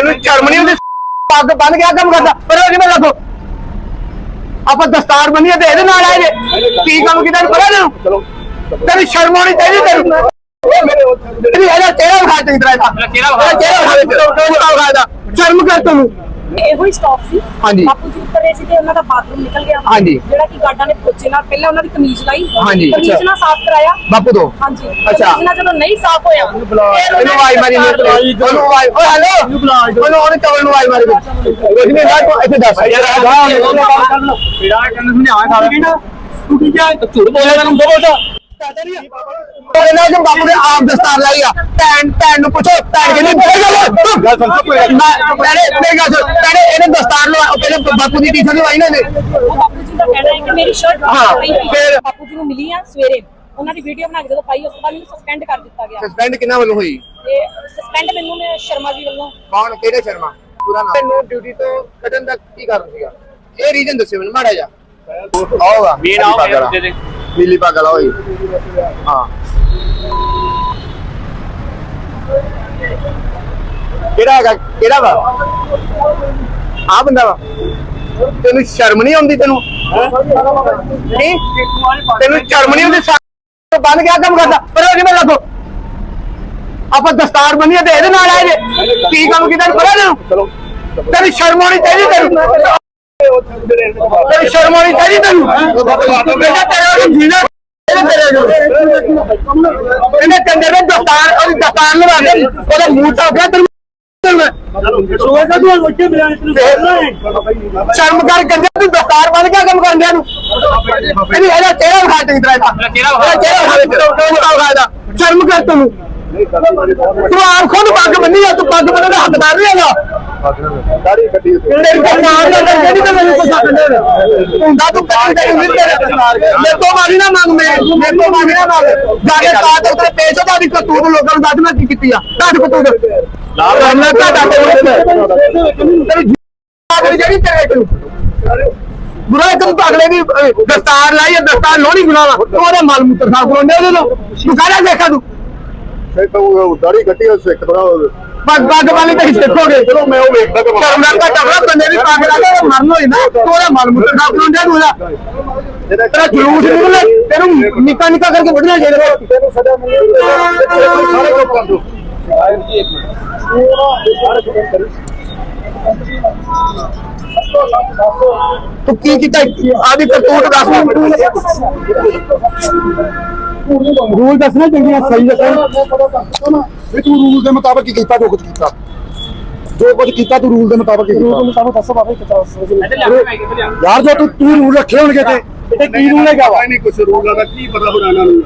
ਤੈਨੂੰ ਸ਼ਰਮ ਨਹੀਂ ਆਉਂਦੀ। ਪੱਗ ਬੰਨ ਗਿਆ ਕੰਮ ਕਰਦਾ। ਪਰ ਉਹ ਜਿਵੇਂ ਲੱਗੋ ਆਪਾਂ ਦਸਤਾਰ ਬੰਨੀਏ ਤੇ ਇਹਦੇ ਨਾਲ ਆਏ ਜੇ। ਕੀ ਕੰਮ ਕੀਤਾ ਪਤਾ ਤੈਨੂੰ? ਤੈਨੂੰ ਸ਼ਰਮ ਆਉਣੀ ਚਾਹੀਦੀ ਤੈਨੂੰ। ਤੇਰੀ ਇਹਦਾ ਚਿਹਰਾ ਵਿਖਾ ਚੰਗੀ ਤਰ੍ਹਾਂ ਇਹਦਾ। ਚਿਹਰਾ ਵਿਖਾ। ਚਿਹਰਾ ਵਿਖਾ ਸ਼ਰਮ ਕਰ ਤੈਨੂੰ। ਇਹੋ ਹੀ ਸਟਾਪ ਸੀ। ਹਾਂਜੀ। ਬਾਪੂ ਜੀ ਉੱਤਰ ਰਹੇ ਸੀ ਤੇ ਉਹਨਾਂ ਦਾ ਬਾਥਰੂਮ ਨਿਕਲ ਗਿਆ। ਹਾਂਜੀ। ਜਿਹੜਾ ਕਿ ਗਾਰਡਾਂ ਨੇ ਪੋਚੇ ਨਾਲ ਪਹਿਲਾਂ ਉਹਨਾਂ ਦੀ ਕਮੀਜ਼ ਲਾਈ। ਹਾਂਜੀ, ਕਮੀਜ਼। ਨਾਲ ਸਾਫ਼ ਕਰਾਇਆ। ਬਾਪੂ ਤੋਂ? ਹਾਂਜੀ। ਅੱਛਾ। ਕਮੀਜ਼ ਨਾਲ ਜਦੋਂ ਨਹੀਂ ਸਾਫ਼ ਹੋਇਆ ਇਹਨੂੰ ਆਵਾਜ਼ ਮਾਰੀ ਉਹਨੂੰ ਆਵਾਜ਼ ਓਏ ਹੈਲੋ ਉਹਨੂੰ ਉਹਨੇ ਚਵਲ ਨੂੰ ਆਵਾਜ਼ ਮਾਰੀ ਨਹੀਂ ਦਾ ਤੂੰ ਇੱਥੇ ਦੱਸ। ਝੂਠ ਬੋਲਿਆ ਤੈਨੂੰ ਦੋ ਬੋਲਦਾ ਇਹਨਾਂ ਜੋ ਬਾਪੂ ਦੇ ਆਪ ਦਸਤਾਰ ਲਾਈ ਆ? ਭੈਣ ਭੈਣ ਨੂੰ ਪੁੱਛੋ ਭੈਣ ਕਹਿੰਦੀ ਗੱਲ ਸੁਣ ਭੈਣੇ ਮੇਰੀ ਗੱਲ ਸੁਣ ਭੈਣੇ ਇਹਨੇ ਦਸਤਾਰ ਲਵਾ ਉਹ ਕਹਿੰਦੇ ਬਾਪੂ ਦੀ ਟੀਚਰ ਲਵਾਈ ਨਾ ਇਹਨੇ। ਉਹ ਬਾਪੂ ਜੀ ਦਾ ਕਹਿਣਾ ਹੈ ਕਿ ਮੇਰੀ ਸ਼ਰਟ ਹਾਂ, ਫਿਰ- ਬਾਪੂ ਜੀ ਨੂੰ ਮਿਲੀ ਆ ਸਵੇਰੇ। ਉਹਨਾਂ ਦੀ ਵੀਡੀਓ ਬਣਾ ਕੇ ਜਦੋਂ ਪਾਈ ਉਸ ਤੋਂ ਬਾਅਦ ਮੈਨੂੰ ਸਸਪੈਂਡ ਕਰ ਦਿੱਤਾ ਗਿਆ। ਸਸਪੈਂਡ ਕਿੰਨਾ ਵੱਲੋਂ ਹੋਈ? ਤੇ ਸਸਪੈਂਡ ਮੈਨੂੰ ਮੈਂ ਸ਼ਰਮਾ ਜੀ ਵੱਲੋਂ। ਕੌਣ ਕਿਹੜੇ ਸ਼ਰਮਾ? ਪੂਰਾ ਨਾਮ। ਤੈਨੂੰ ਡਿਊਟੀ ਤੋਂ ਕੱਢਣ ਦਾ ਕੀ ਕਾਰਨ ਸੀਗਾ? ਇਹ ਰੀਜਨ ਦੱਸਿਓ ਮੈਨੂੰ ਮਾੜਾ ਜਾ ਆਓਗਾ ਮੇਨ ਮੇਰੇ ਮੁੱਦੇ ਤੇ। ਨੀਲੀ ਪੱਗ ਵਾਲਾ ਹੋਈ ਹਾਂ। ਕਿਹੜਾ ਹੈਗਾ? ਕਿਹੜਾ ਵਾ? ਆ ਬੰਦਾ ਵਾ। ਤੈਨੂੰ ਸ਼ਰਮ ਨਹੀਂ ਆਉਂਦੀ ਤੈਨੂੰ? ਨਹੀਂ? ਤੈਨੂੰ ਸ਼ਰਮ ਨਹੀਂ ਆਉਂਦੀ? ਬੰਨ ਗਿਆ ਕੰਮ ਕਰਦਾ? ਪਰ ਉਹ ਜਿਵੇਂ ਲੱਗੋ? ਆਪਾਂ ਦਸਤਾਰ ਬੰਨੀਏ ਤੇ ਇਹਦੇ ਨਾਲ ਆਏ ਜੇ। ਕੀ ਕੰਮ ਕੀਤਾ? ਪਤਾ ਤੈਨੂੰ? ਤੈਨੂੰ ਸ਼ਰਮ ਆਉਣੀ ਚਾਹੀਦੀ ਤੈਨੂੰ। ਸ਼ਰਮ ਆਉਣੀ ਚਾਹੀਦੀ ਤੈਨੂੰ ਬੇਟਾ ਤੇਰੇ ਨੂੰ ਜੀਣਾ ਇਹਨੇ ਤੇਰੇ ਨੂੰ। ਇਹਨੇ ਕੰਦੇ ਦੇ ਦਸਤਾਰ ਉਹਦੀ ਦਸਤਾਰ ਲਵਾ ਕੇ ਉਹਦਾ ਮੂੰਹ ਤਾਂ ਗਿਆ ਤੈਨੂੰ ਸ਼ਰਮ ਕਰ ਤੂੰ ਦਸਤਾਰ ਬੰਨ ਕੇ ਕੰਮ ਕਰਨ ਦਿਆਂ ਨੂੰ। ਇਹਦਾ ਚਿਹਰਾ ਵਿਖਾ ਇਹਦਾ। ਚਿਹਰਾ ਵਿਖਾ। ਸ਼ਰਮ ਕਰ ਤੈਨੂੰ। ਤੂੰ ਆਪ ਖੁਦ ਪੱਗ ਬੰਨੀ ਆ ਤੂੰ ਪੱਗ ਬੰਨਣ ਦਾ ਹੱਕਦਾਰ ਨਹੀਂ ਹੈਗਾ। ਕੋਲ ਨਾਮ ਨਾ ਜਿਹੜੀ ਤੇ ਮੈਨੂੰ ਪਸੰਦ ਨਹੀਂ ਹੁੰਦਾ ਤੂੰ ਕਦੀ ਤੇਰੀ ਨਹੀਂ ਤੇਰੇ ਮੇਰੇ ਤੋਂ ਮਾਰੀ ਨਾ ਮੰਗ ਮੈਂ। ਮੇਰੇ ਤੋਂ ਮਾਰੀ ਨਾ ਮੰਗ। ਜਾ ਕੇ ਕਾਹ ਤੇ ਉਤਰੇ ਪੇਸ਼ ਉਹਦਾ ਦੀ ਕਤੂਤ ਲੋਕਾਂ ਨੂੰ ਦੱਸ ਮੈਂ ਕੀ ਕੀਤੀ ਆ। ਤੁਹਾਡੀ ਕਤੂਤ ਨਾਲ ਮੈਂ ਤੁਹਾਡਾ ਤੇਰੀ ਜੁਆਬ ਜਿਹੜੀ ਤੇਰੇ ਕੋਲ। ਬੁਰਾ ਇੱਕ ਤੂੰ ਅਗਲੇ ਦੀ ਅਹ, ਦਸਤਾਰ ਲਾਈ ਹੈ ਦਸਤਾਰ ਲੋਣੀ ਗੁਨਾਵਾ ਤੂੰ ਉਹਦੇ ਮਲ ਮੁੱਤਰ ਸਾਫ਼ ਕਰਾਉਂਦੇ ਉਹਦੇ ਤੋਂ ਤੂੰ ਕਾਹਦਾ ਦੇਖਾ ਤੂੰ? ਸੇ ਤਾਂ ਦਾੜੀ ਕੱਢੀ ਉਹ ਸਿੱਖ ਥੋੜਾ ਪੱਗ ਪੱਗ ਵਾਲੀ ਤਾਂ ਸਿੱਖੋਗੇ ਚਲੋ ਮੈਂ ਉਹ ਵੇਖਦਾ ਕਿ ਸ਼ਰਮ ਦਾ ਟਕਰਾ ਬੰਦੇ ਦੀ ਪੱਗ ਲਾ ਕੇ ਮਰਨ ਹੋਈ ਨਾ ਤੂੰ ਉਹਦਾ ਮਲ ਮੁੱਤਰ ਸਾਫ਼ ਕਰਾਉਂਦੇ ਤੂੰ ਉਹਦਾ ਤੇਰਾ ਜਲੂਸ ਨਿਕਲੇ ਤੈਨੂੰ ਨਿੱਕਾ ਨਿੱਕਾ ਕਰਕੇ ਵੱਢਣਾ ਚਾਹੀਦਾ ਤੈਨੂੰ ਸਦਾ ਮਿਲੇ ਸਾਰੇ ਲੋਕ ਕਰ ਦੋ ਤੂੰ ਕੀ ਕੀਤਾ ਆਦੀ ਕਰਤੂਤ ਦੱਸ ਰੂਲ ਦੱਸਣਾ ਚੰਗੀਆਂ ਸਹੀ ਦੱਸਣਾ। ਵੀ ਤੂੰ ਰੂਲ ਦੇ ਮੁਤਾਬਕ ਕੀ ਕੀਤਾ ਜੋ ਕੁਝ ਕੀਤਾ। ਜੋ ਕੁਝ ਕੀਤਾ ਤੂੰ ਰੂਲ ਦੇ ਮੁਤਾਬਕ ਹੀ ਕੀਤਾ। ਮੁਤਾਬਕ ਦੱਸੋ ਬਾਬਾ ਯਾਰ ਜੋ ਤੂੰ ਤੂੰ ਰੂਲ ਰੱਖੇ ਹੋਣਗੇ ਤੇ ਤੇ ਕੀ ਰੂਲ ਹੈਗਾ ਵਾ? ਨਹੀਂ ਕੁਛ ਰੂਲਾਂ ਦਾ ਕੀ ਪਤਾ ਹੁਣ ਇਹਨਾਂ ਨੂੰ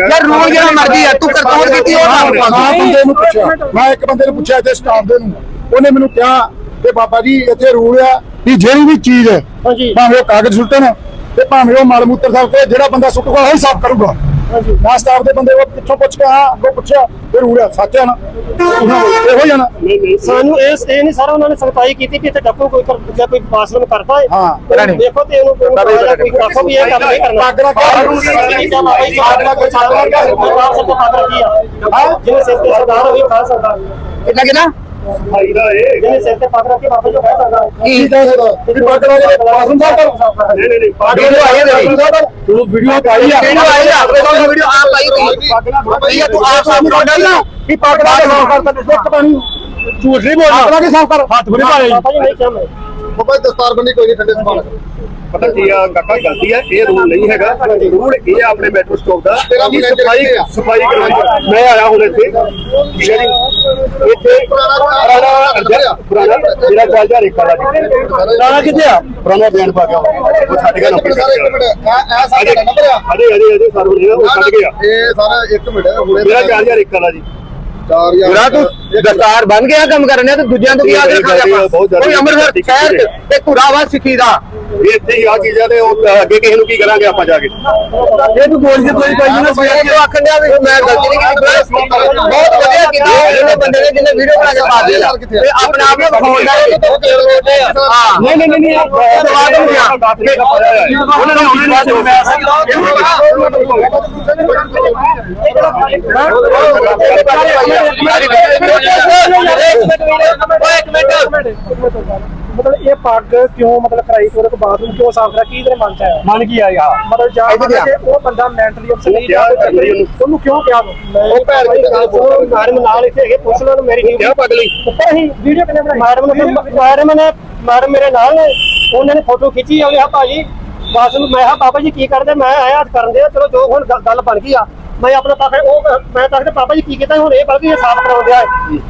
ਯਾਰ ਰੂਲ ਜਿਹੜਾ ਮਰਜ਼ੀ ਆ ਤੂੰ ਕਰਤੂਤ ਕੀਤੀ ਉਹ ਕਰ ਬੰਦੇ ਨੂੰ ਪੁੱਛਿਆ। ਮੈਂ ਇੱਕ ਬੰਦੇ ਨੂੰ ਪੁੱਛਿਆ ਇੱਥੇ ਸਟਾਫ ਦੇ ਨੂੰ। ਉਹਨੇ ਮੈਨੂੰ ਕਿਹਾ ਕਿ ਬਾਬਾ ਜੀ ਇੱਥੇ ਰੂਲ ਆ ਕਿ ਜਿਹੜੀ ਵੀ ਚੀਜ਼ ਹੈ ਭਾਵੇਂ ਉਹ ਕਾਗਜ਼ ਸੁੱਟਣ ਤੇ ਭਾਵੇਂ ਉਹ ਮਲ ਮੂਤਰ ਸਾਫ਼ ਕਰੇ ਜਿਹੜਾ ਬੰਦਾ ਸੁੱਟੂਗਾ ਉਹ ਹੀ ਸਾਫ਼ ਕਰੂਗਾ। ਮੈਂ ਸਟਾਫ ਦੇ ਬੰਦੇ ਕੋਲ ਪਿੱਛੋਂ ਪੁੱਛ ਕੇ ਹਾਂ ਅੱਗੋਂ ਪੁੱਛਿਆ ਇਹ ਰੂਲ ਆ ਸੱਚ ਆ ਨਾ ਇਹੋ ਹੀ ਆ ਨਾ ਸਾਨੂੰ ਇਸ ਇਹ ਨਹੀਂ ਸਾਰਾ ਉਹਨਾਂ ਨੇ ਸਖਤਾਈ ਕੀਤੀ ਵੀ ਇੱਥੇ ਡੱਕੂ ਕੋਈ ਕਰ ਜਾਂ ਕੋਈ ਪਾਸਵਨ ਕਰਦਾ ਹੈ ਹਾਂ। ਦੇਖੋ ਤੇ ਉਹਨੂੰ ਕੋਈ ਆਖੋ ਵੀ ਇਹ ਕੰਮ ਨਹੀਂ ਕਰਨਾ ਪੱਗ ਦਾ ਕਿਆ ਰੂਲ ਨਹੀਂ ਤਾਂ ਬਾਬਾ ਜੀ ਪੱਗ ਦਾ ਕੋਈ ਸਾਰਾ ਪਰਿਵਾਰ ਸਭ ਤੋਂ ਪੱਗ ਰੱਖੀ ਆ ਜਿਹਨੇ ਸਿਰ ਤੇ ਸਰਦਾਰ ਉਹ ਖਾ ਸਕਦਾ ਕਿੰਨਾ ਕਿੰਨਾ ਭਾਈ ਦਾ ਇਹ ਜਿਹਨੇ ਸਿਰ ਤੇ ਪੱਗ ਰੱਖੀ ਬਾਬਾ ਜੀ ਉਹ ਖਾ ਸਕਦਾ ਕੀ ਦੱਸ ਦੋ ਕਿ ਪੱਗ ਦਾ ਪਾਸਨ ਸਾਹਿਬ ਨਹੀਂ ਨਹੀਂ ਨਹੀਂ ਪੱਗ ਵੀਡੀਓ ਆਈ ਹੈ ਤੇਰੀ ਤੂੰ ਵੀਡੀਓ ਪਾਈ ਆ ਵੀਡੀਓ ਆਈ ਆ ਆਪਣੇ ਕੋਲ ਵੀਡੀਓ ਆਪ ਪਾਈ ਤੂੰ ਠੀਕ ਹੈ ਤੂੰ ਆਪ ਸਾਹਮਣੇ ਕੋਲ ਨਾ ਕੀ ਪੱਗ ਦਾ ਸਾਫ਼ ਕਰਤਾ ਤੇ ਇੱਕ ਪਾਣੀ ਝੂਠ ਨਹੀਂ ਬੋਲਣਾ ਪੱਗ ਦਾ ਸਾਫ਼ ਕਰ ਹੱਥ ਬੜੇ ਭਾਰੇ ਬਾਬਾ ਜੀ ਨਹੀਂ ਕਿਹਾ ਮੈਂ ਬਾਬਾ ਦਸਤਾਰ ਬੰਦੀ ਕੋਈ ਨਹੀਂ ਠੰਡੇ ਸਮਾਨ ਪਤਾ ਕੀ ਆ ਕਾਕਾ ਗਲਤੀ ਹੈ ਇਹ ਰੂਲ ਨਹੀਂ ਹੈਗਾ ਰੂਲ ਇਹ ਆ ਆਪਣੇ ਮੈਟਰੋ ਸਟਾਪ ਦਾ। ਕਿ ਸਫ਼ਾਈ ਸਫ਼ਾਈ ਕਰਵਾਈ ਮੈਂ ਆਇਆ ਹੁਣ ਇੱਥੇ ਜਿਹੜੀ ਇੱਥੇ ਪੁਰਾਣਾ ਪੁਰਾਣਾ ਜਿਹੜਾ ਚੱਲ ਜਾ ਰੇਖਾ ਦਾ ਪੁਰਾਣਾ ਕਿੱਥੇ ਆ? ਪੁਰਾਣਾ ਬਿਆਨ ਪਾ ਗਿਆ ਉਹ ਛੱਡ ਗਿਆ ਨੰਬਰ ਸਾਰੇ ਇੱਕ ਮਿੰਟ। ਇਹ ਸਾਡੇ ਨੰਬਰ ਆ। ਸਰ ਬੋਲਿਆ ਉਹ ਛੱਡ ਗਿਆ ਇਹ ਸਾਰਾ ਇੱਕ ਮਿੰਟ ਹੁਣੇ ਮੇਰਾ ਚੱਲ ਜਾ ਰੇਖਾ ਦਾ ਜੀ। 4000 ਪੂਰਾ ਤੂੰ ਦਸਤਾਰ ਬਣ ਗਿਆ ਕੰਮ ਕਰਨੇ ਤੇ ਦੂਜਿਆਂ ਤੋਂ ਕੀ ਆਦਰ ਰੱਖਾਂਗੇ ਕੋਈ ਅੰਮ੍ਰਿਤਸਰ ਸ਼ਹਿਰ ਤੇ ਧੁਰਾਵਾ ਸਿੱਖੀ ਦਾ। ਵੀ ਇੱਥੇ ਹੀ ਆ ਚੀਜ਼ਾਂ ਤੇ ਉਹ ਅੱਗੇ ਕਿਸੇ ਨੂੰ ਕੀ ਕਰਾਂਗੇ ਆਪਾਂ ਜਾ ਕੇ? ਇਹ ਤੂੰ ਬੋਲ ਕੇ ਕੋਈ ਕੋਈ ਨਾ ਸਵੇਰ ਤੋਂ ਆਖਣ ਡਿਆ ਵੀ ਮੈਂ ਗਲਤੀ ਨਹੀਂ ਕੀਤੀ ਬਹੁਤ ਵਧੀਆ ਕੀਤਾ। ਜਿਹੜੇ ਬੰਦੇ ਨੇ ਜਿਹਨੇ ਵੀਡੀਓ ਬਣਾ ਕੇ ਪਾ ਦਿੱਤਾ। ਤੇ ਆਪਣੇ ਆਪ ਨੂੰ ਵਿਖਾਉਣ ਦਾ ਇਹ ਤੋਂ ਤੇਲ ਰੋਟੇ ਆ। ਹਾਂ। ਨਹੀਂ ਨਹੀਂ ਨਹੀਂ ਹੋ ਗਿਆ ਉਹਨਾਂ ਨੇ ਉਹਨਾਂ ਨੇ ਮਤਲਬ ਇਹ ਪੱਗ ਕਿਉਂ ਮਤਲਬ ਕਰਾਈ ਕੋਲ ਬਾਥਰੂਮ ਕਿਉਂ ਸਾਫ਼ ਕਰਾ ਕੀ ਤੇਰੇ ਮਨ ਚ ਆਇਆ ਮਨ ਕੀ ਆਇਆ ਮਤਲਬ ਜਾਂ ਇੱਧਰ ਮਤਲਬ ਕਿ ਉਹ ਬੰਦਾ ਮੈਂਟਲੀ ਅਪਸੈਟ ਨਹੀਂ ਕਿਹਾ ਜਾਂ ਕਰਨੀ ਉਹਨੂੰ। ਉਹਨੂੰ ਕਿਉਂ ਕਿਹਾ ਤੂੰ ਉਹ ਭੈਣ ਦੀ ਗੱਲ ਸੁਣੋ, ਮੈਡਮ ਨਾਲ ਇੱਥੇ ਹੈਗੇ ਪੁੱਛ ਲਓ ਮੇਰੀ ਟੀਮ ਕਿਆ ਪਗਲੀ ਉੱਪਰ ਹੀ ਵੀਡੀਓ ਕਿੰਨੇ ਬਣਾਈ ਮੈਡਮ ਨੇ ਮੈਡਮ ਨੇ ਮੈਡਮ ਮੇਰੇ ਨਾਲ ਨੇ ਉਹਨਾਂ ਨੇ ਫੋਟੋ ਖਿੱਚੀ ਆ ਗਿਆ ਭਾਜੀ ਬਸ ਮੈਂ ਕਿਹਾ ਬਾਬਾ ਜੀ ਕੀ ਕਰਦੇ ਮੈਂ ਆਇਆ ਕਰਨ ਦੇ ਚਲੋ ਜੋ ਹੁਣ ਗੱਲ ਬਣ ਗਈ ਆ ਮੈਂ ਆਪਣਾ ਪਾਪਾ ਉਹ ਮੈਂ ਤਾਂ ਕਿ ਪਾਪਾ ਜੀ ਕੀ ਕੀਤਾ? ਹੁਣ ਇਹ ਬਲਕਿ ਇਹ ਸਾਫ਼ ਕਰਾਉਂਦੇ ਆ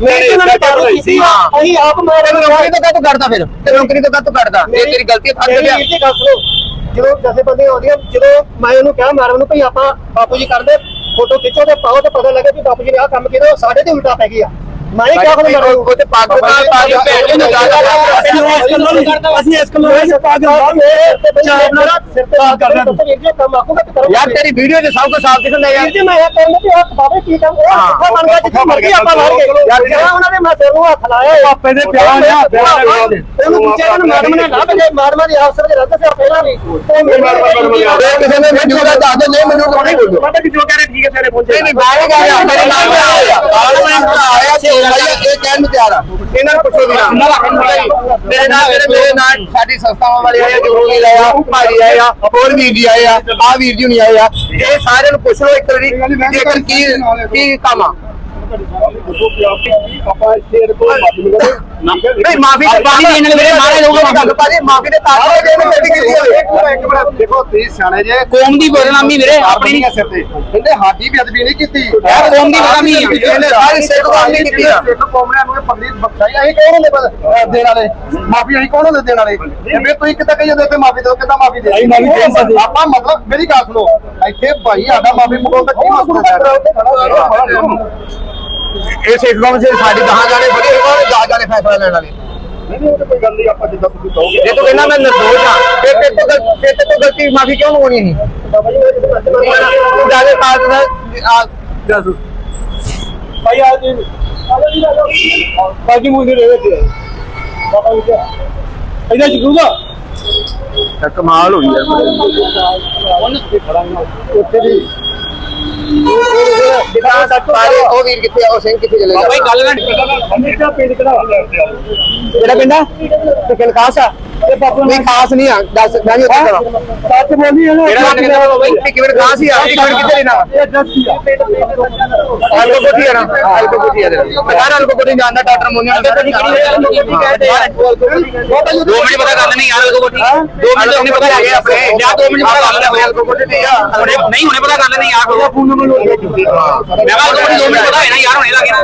ਮੈਂ ਇਹਨਾਂ ਨੇ ਗੱਲ ਕੀਤੀ? ਆ ਅਸੀਂ ਆਪ ਮੈਂ ਨੌਕਰੀ ਤੋਂ ਕਾਹਤੋਂ ਕੱਢਦਾ ਫਿਰ। ਤੇ ਨੌਕਰੀ ਤੋਂ ਕਾਹਤੋਂ ਕੱਢਦਾ ਇਹ ਤੇਰੀ ਗਲਤੀ ਫਸ ਮੇਰੀ ਗਿਆ ਵੀਰ ਜੀ ਗੱਲ ਸੁਣੋ। ਜਦੋਂ ਜਥੇ ਬੰਦੇ ਆਉਂਦੀਆਂ ਜਦੋਂ ਮੈਂ ਉਹਨੂੰ ਕਿਹਾ ਮੈਡਮ ਨੂੰ ਭਈ ਆਪਾਂ ਬਾਪੂ ਜੀ ਕਰਦੇ ਫੋਟੋ ਖਿੱਚੋ ਤੇ ਪਾਓ ਤੇ ਪਤਾ ਲੱਗੇ ਕਿ ਬਾਪੂ ਜੀ ਨੇ ਆਹ ਕੰਮ ਕੀਤਾ ਉਹ ਸਾਡੇ ਤੇ ਉਲਟਾ ਪੈ ਗਿਆ। ਮੈਂ ਇਹ ਕਿਹਾ ਫਿਰ ਮੈਡਮ ਉਹ ਤੇ ਪੱਗ ਦਾ ਪੱਗ ਭੈਣ ਨੂੰ ਅਸੀਂ ਇਸ ਕੰਮ ਵਿੱਚ ਪੱਗ ਲਾ ਕੇ ਤੇ ਚਾਹ ਬਣਾ ਸਿਰ ਤੇ ਪੱਗ ਕਰਨਾ ਵੀਰ ਜੀ ਕੰਮ ਆਖੂਗਾ ਤੇ ਕਰੋ ਯਾਰ ਤੇਰੀ ਵੀਡੀਓ 'ਚ ਸਭ ਕੁਝ ਸਾਫ਼ ਦਿਖਦਾ ਯਾਰ ਵੀਰ ਜੀ ਮੈਂ ਇਹ ਕਹਿੰਦਾ ਕਿ ਆਹ ਬਾਬੇ ਕੀ ਕੰਮ ਉਹ ਕਿੱਥੋਂ ਬਣ ਗਿਆ ਜਿੱਥੇ ਮਰਜ਼ੀ ਆਪਾਂ ਮਾਰ ਗਏ ਯਾਰ ਜਿਹੜਾ ਉਹਨਾਂ ਨੇ ਮੈਂ ਸਿਰ ਨੂੰ ਹੱਥ ਲਾਇਆ ਪਾਪੇ ਦੇ ਪਿਆਰ ਨੇ ਉਹਨੂੰ ਪੁੱਛਿਆ ਇਹਨੂੰ ਮੈਡਮ ਨੇ ਨਾ ਬਜੇ ਮੈਡਮ ਦੀ ਅਫਸਰ ਦੇ ਰੱਦ ਸੇ ਪਹਿਲਾਂ ਵੀ ਉਹ ਮੇਰੇ ਇਹ ਕਿਸੇ ਨੇ ਵੀਡੀਓ ਦਾ ਦੱਸ ਦੇ ਨਹੀਂ ਮੈਨੂੰ ਤਾਂ ਨਹੀਂ ਬੋਲੋ ਪਤਾ ਕਿ ਜੋ ਕਹਿ ਰਹੇ ਠੀਕ ਹੈ ਤੇਰੇ ਪਹੁੰਚੇ ਨਹੀਂ ਨਹੀਂ ਮੈਂ ਇਹ ਗਿਆ ਮੇਰੇ ਨਾਲ ਆਇਆ ਪਾਰਲੀਮੈਂਟ ਦਾ ਆਇਆ ਸੀ ਇਹ ਕਹਿਣ ਨੂੰ ਤਿਆਰ ਆ। ਇਹਨਾਂ ਨੂੰ ਪੁੱਛੋ ਵੀ ਨਾ ਮੇਰੇ ਨਾਲ ਮੇਰੇ ਮੇਰੇ ਨਾਲ ਸਾਡੀ ਸੰਸਥਾਵਾਂ ਵਾਲੇ ਆਏ ਆ ਜਗਰੂ ਵੀਰ ਆਇਆ ਭਾਜੀ ਆਏ ਆ ਹੋਰ ਵੀਰ ਜੀ ਆਏ ਆ ਆ ਵੀਰ ਜੀ ਨਹੀਂ ਆਏ ਆ। ਇਹ ਸਾਰਿਆਂ ਨੂੰ ਪੁੱਛ ਲਓ ਇੱਕ ਵਾਰੀ ਜੇਕਰ ਕੀ ਕੀ ਕੰਮ ਆ। ਆਪਾਂ ਇਹਦੇ ਕੋਲ ਮਾਫੀ ਮੰਗਦੇ ਨਹੀਂ ਮਾਫੀ ਤੇ ਪਾਣੀ ਦੇਣ ਵਾਲੇ ਮੇਰੇ ਮਾਰੇ ਲੋਕ ਗੱਲ ਪਾਜੀ ਮਾਫੀ ਤੇ ਤਾਂ ਜੇ ਇਹਨੇ ਗੱਡੀ ਕੀਤੀ ਹੋਵੇ ਇੱਕ ਮਿੰਟ, ਇੱਕ ਮਿੰਟ ਦੇਖੋ ਤੁਸੀਂ ਸਿਆਣੇ ਜੇ ਕੌਮ ਦੀ ਬਦਨਾਮੀ ਵੀਰੇ ਆਪਣੀ ਨਹੀਂ ਸਿਰ ਤੇ ਕਹਿੰਦੇ ਸਾਡੀ ਬੇਅਦਬੀ ਨਹੀਂ ਕੀਤੀ ਯਾਰ ਕੌਮ ਦੀ ਬਦਨਾਮੀ। ਇਹਨੇ ਸਾਰੀ ਸਿੱਖ ਕੌਮ ਨਹੀਂ ਕੀਤੀ ਸਿੱਖ ਕੌਮਿਆਂ ਨੂੰ ਇਹ ਪਗੜੀ ਬਖਸ਼ਾਈ ਅਸੀਂ ਕੌਣ ਹੁੰਦੇ ਦੇਣ ਵਾਲੇ ਮਾਫੀ ਅਸੀਂ ਕੌਣ ਹੁੰਦੇ ਦੇਣ ਵਾਲੇ ਤੇ ਫਿਰ ਤੁਸੀਂ ਕਿੱਦਾਂ ਕਹੀ ਜਾਂਦੇ ਕਿ ਮਾਫੀ ਦਿਓ ਕਿੱਦਾਂ ਮਾਫੀ ਦੇ ਆਪਾਂ ਮਤਲਬ ਮੇਰੀ ਗੱਲ ਸੁਣੋ ਇੱਥੇ ਭਾਈ ਸਾਡਾ ਮਾਫੀ ਮੰਗੋ ਤਾਂ ਕੀ ਮਸਲਾ ਇਹ ਸਿੱਖ ਕੌਮ ਸੇ ਸਾਡੀ ਦਹਾਂ ਜਾਣੇ ਬੜੀ ਹੋਣ ਦਹਾਂ ਜਾਣੇ ਫੈਸਲਾ ਲੈਣ ਵਾਲੇ। ਨਹੀਂ ਉਹ ਤਾਂ ਕੋਈ ਗੱਲ ਨਹੀਂ ਆਪਾਂ ਜਿੱਦਾਂ ਤੁਸੀਂ ਕਹੋਗੇ। ਜੇ ਤੂੰ ਕਹਿੰਦਾ ਮੈਂ ਨਿਰਦੋਸ਼ ਫਿਰ ਤੇਰੇ ਤੋਂ ਗਲ- ਫਿਰ ਤੇਰੇ ਤੋਂ ਗਲਤੀ ਮਾਫੀ ਕਿਉਂ ਮੰਗਣੀ ਨਹੀਂ ਤੂੰ ਜਾ ਕੇ ਕਾਜ ਦਾ ਆ ਦੱਸ ਭਾਈ ਆ ਜੀ ਬਾਕੀ ਮੁੰਡੇ ਰਹੇ ਤੇ ਬਾਬਾ ਜੀ ਇਹਦਾ ਜਗੂਗਾ ਤਾਂ ਕਮਾਲ ਹੋਈ ਯਾਰ ਉੱਥੇ ਦੀ ਸਾਰੇ ਉਹ ਵੀਰ ਕਿੱਥੇ ਆ? ਉਹ ਸਿੰਘ ਕਿੱਥੇ ਚਲੇ ਗਿਆ? ਗੱਲ ਨਾ ਅੰਮ੍ਰਿਤਾ ਪਿੰਡ ਕਿਹੜਾ ਕਿਹੜਾ ਪਿੰਡ ਆ? ਟਿਕਨ ਖਾਸ ਆ? ਇਹ ਬਾਪੂ ਨਹੀਂ ਖਾਸ ਨਹੀਂ ਆ। ਦੱਸ ਮੈਂ ਵੀ ਉੱਥੇ ਕਰਾਂ ਸੱਚ ਬੋਲੀ ਹੈ ਨਾ ਕਿਹੜਾ ਪਿੰਡ ਆ ਜੀ? ਕਿਵੇਂ ਖਾਸ ਹੀ ਆ। ਮਿੰਟ ਕਿੱਥੇ ਰਹਿਣਾ? ਇਹ ਦੱਸੀ ਆ। ਅਲਕੋ ਕੋਠੀ ਆ ਨਾ? ਅਲਕੋ ਕੋਠੀ ਆ ਮੈਂ ਅਲਕੋ ਕੋਠੀ ਜਾਂਦਾ ਡਾਕਟਰ ਮੁੰਨਿਆ ਦੋ ਮਿੰਟ ਪਤਾ ਕਰ ਲੈਣੀ ਯਾਰ ਅਲਗੋ ਕੋਠੀ ਦੋ ਮਿੰਟ ਨਹੀਂ ਪਤਾ ਹੈਗੇ ਆਪਣੇ। ਜਾਂ ਦੋ ਮਿੰਟ ਪਤਾ ਕਰ ਲੈਣੇ ਅਲਕੋ ਕੋਠੀ ਤੇ ਆ ਨਹੀਂ ਹੁਣੇ ਪਤਾ ਕਰ ਲੈਣੇ ਯਾਰ ਫੋਨ ਨੰਬਰ ਮੈਂ ਕਿਹਾ